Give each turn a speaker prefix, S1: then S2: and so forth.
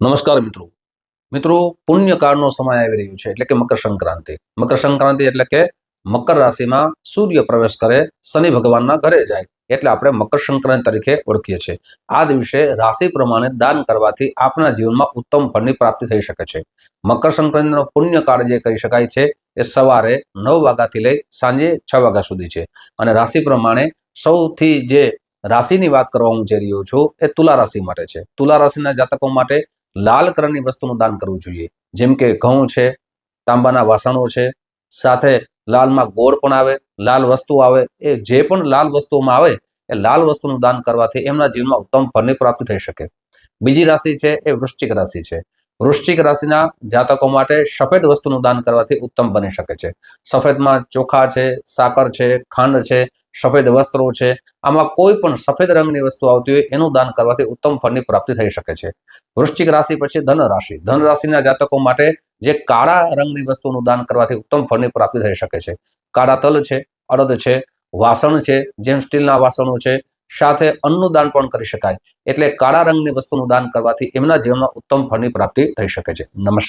S1: નમસ્કાર મિત્રો. મિત્રો, પુણ્યકાળનો સમય આવી રહ્યો છે એટલે કે મકર સંક્રાંતિ. મકર સંક્રાંતિ એટલે કે મકર રાશિમાં સૂર્ય પ્રવેશ કરે, શનિ ભગવાનના ઘરે જાય એટલે આપણે મકર સંક્રાંતિ તરીકે ઓળખીએ છીએ. આ દિવસે રાશિ પ્રમાણે દાન કરવાથી આપણા જીવનમાં ઉત્તમ ફળની પ્રાપ્તિ થઈ શકે છે. મકર સંક્રાંતિનો પુણ્યકાળ જે કહી શકાય છે, એ સવારે નવ વાગ્યાથી લઈ સાંજે છ વાગ્યા સુધી છે. અને રાશિ પ્રમાણે સૌથી જે રાશિની વાત કરવા હું જઈ રહ્યો છું, એ તુલા રાશિ માટે છે. તુલા રાશિના જાતકો માટે લાલ કલરની વસ્તુનું દાન કરવું જોઈએ. જેમ કે ઘઉં છે, તાંબાના વાસણો છે, સાથે લાલમાં ગોળ પણ આવે, લાલ વસ્તુ આવે, એ જે પણ લાલ વસ્તુઓમાં આવે, એ લાલ વસ્તુનું દાન કરવાથી એમના જીવનમાં ઉત્તમ ફળની પ્રાપ્તિ થઈ શકે. બીજી રાશિ છે, એ વૃશ્ચિક રાશિ છે. વૃશ્ચિક રાશિના જાતકો માટે સફેદ વસ્તુનું દાન કરવાથી ઉત્તમ બની શકે છે. સફેદમાં ચોખા છે, સાકર છે, ખાંડ છે સફેદ વસ્ત્રો છે. આમાં કોઈ પણ સફેદ રંગની વસ્તુ આવતી હોય એનું દાન કરવાથી ઉત્તમ ફળની પ્રાપ્તિ થઈ શકે છે. વૃશ્ચિક રાશિ પછી ધન રાશિ. ધન રાશિના જાતકો માટે જે કાળા રંગની વસ્તુનું દાન કરવાથી ઉત્તમ ફળની પ્રાપ્તિ થઈ શકે છે. કાળા તલ છે, અડદ છે, વાસણ છે, જેમ સ્ટીલના વાસણો છે, સાથે અન્નનું દાન પણ કરી શકાય. એટલે કાળા રંગની વસ્તુનું દાન કરવાથી એમના જીવનમાં ઉત્તમ ફળની પ્રાપ્તિ થઈ શકે છે. નમસ્કાર.